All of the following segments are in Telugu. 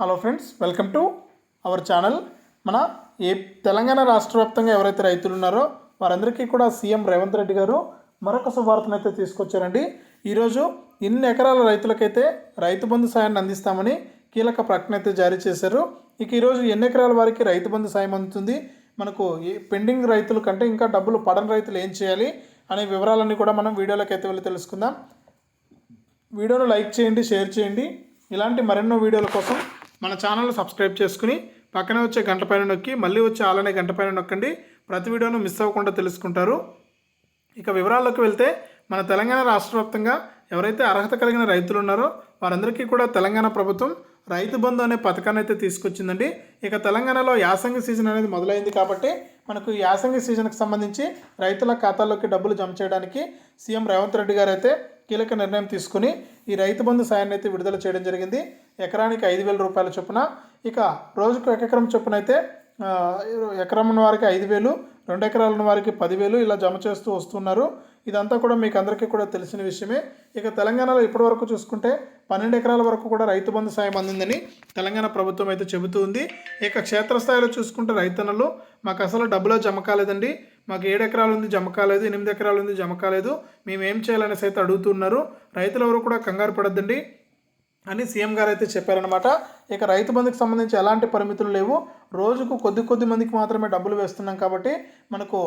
Hello friends welcome to our channel మన ఏ తెలంగాణ రాష్ట్ర వ్యాప్తంగా ఎవరైతే రైతులు ఉన్నారో వారందరికీ కూడా సీఎం రేవంత్ రెడ్డి గారు మరొక శుభార్తను అయితే తీసుకొచ్చారండి. ఈరోజు ఇన్ని ఎకరాల రైతులకైతే రైతు బంధు సాయాన్ని అందిస్తామని కీలక ప్రకటన అయితే జారీ చేశారు. ఇక ఈరోజు ఎన్ని ఎకరాల వారికి రైతు బంధు సాయం అందుతుంది? మనకు పెండింగ్ రైతుల కంటే ఇంకా డబ్బులు పడని రైతులు ఏం చేయాలి? అనే వివరాలన్నీ కూడా మనం వీడియోలోకి అయితే వెళ్ళి తెలుసుకుందాం. వీడియోను లైక్ చేయండి షేర్ చేయండి. ఇలాంటి మరెన్నో వీడియోల కోసం మన ఛానల్ సబ్స్క్రైబ్ చేసుకుని పక్కనే వచ్చే గంట పైన నొక్కి మళ్ళీ వచ్చే ఆలనే గంట పైన నొక్కండి. ప్రతి వీడియోను మిస్ అవ్వకుండా తెలుసుకుంటారు. ఇక వివరాల్లోకి వెళ్తే మన తెలంగాణ రాష్ట్ర వ్యాప్తంగా ఎవరైతే అర్హత కలిగిన రైతులు ఉన్నారో వారందరికీ కూడా తెలంగాణ ప్రభుత్వం రైతు బంధు అనే పథకాన్ని అయితే తీసుకొచ్చిందండి. ఇక తెలంగాణలో యాసంగి సీజన్ అనేది మొదలైంది కాబట్టి మనకు యాసంగి సీజన్కి సంబంధించి రైతుల ఖాతాల్లోకి డబ్బులు జమ చేయడానికి సీఎం రేవంత్ రెడ్డి గారు అయితే కీలక నిర్ణయం తీసుకుని ఈ రైతు బంధు సాయాన్ని అయితే విడుదల చేయడం జరిగింది. ఎకరానికి ఐదు వేల రూపాయల చొప్పున. ఇక రోజుకు ఎకరం చొప్పున అయితే ఎకరం ఉన్న వారికి ఐదు వేలు రెండు ఎకరాలు ఉన్న వారికి పదివేలు ఇలా జమ చేస్తూ వస్తున్నారు. ఇదంతా కూడా మీకు అందరికీ కూడా తెలిసిన విషయమే. ఇక తెలంగాణలో ఇప్పటివరకు చూసుకుంటే పన్నెండు ఎకరాల వరకు కూడా రైతు బంధు సాయం అందిందని తెలంగాణ ప్రభుత్వం అయితే చెబుతూ ఉంది. ఇక క్షేత్రస్థాయిలో చూసుకుంటే రైతన్నలు మాకు అసలు డబ్బులో జమ కాలేదండి. మాకు ఏడు ఎకరాలు ఉంది జమ కాలేదు ఎనిమిది ఎకరాలు ఉంది జమ కాలేదు మేము ఏం చేయాలనేసి అయితే అడుగుతున్నారు. రైతులు ఎవరు కూడా కంగారు పడద్దండి అని సీఎం గారు అయితే చెప్పారనమాట ఇక రైతు బంధుకు సంబంధించి ఎలాంటి పరిమితులు లేవు. రోజుకు కొద్ది కొద్ది మందికి మాత్రమే డబ్బులు వేస్తున్నాం కాబట్టి మనకు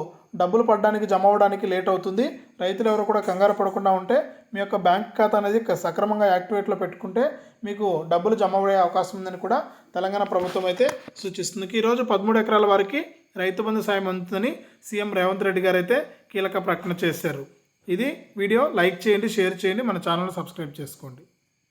డబ్బులు పడడానికి జమ అవ్వడానికి లేట్ అవుతుంది. రైతులు ఎవరు కూడా కంగారు పడకుండా ఉంటే మీ యొక్క బ్యాంక్ ఖాతా అనేది సక్రమంగా యాక్టివేట్లో పెట్టుకుంటే మీకు డబ్బులు జమ అయ్యే అవకాశం ఉందని కూడా తెలంగాణ ప్రభుత్వం అయితే సూచిస్తుంది. ఈరోజు పదమూడు ఎకరాల వారికి రైతు బంధు సాయం అందుతుందని సీఎం రేవంత్ రెడ్డి గారు అయితే కీలక ప్రకటన చేశారు. ఇది వీడియో లైక్ చేయండి షేర్ చేయండి మన ఛానల్ సబ్స్క్రైబ్ చేసుకోండి.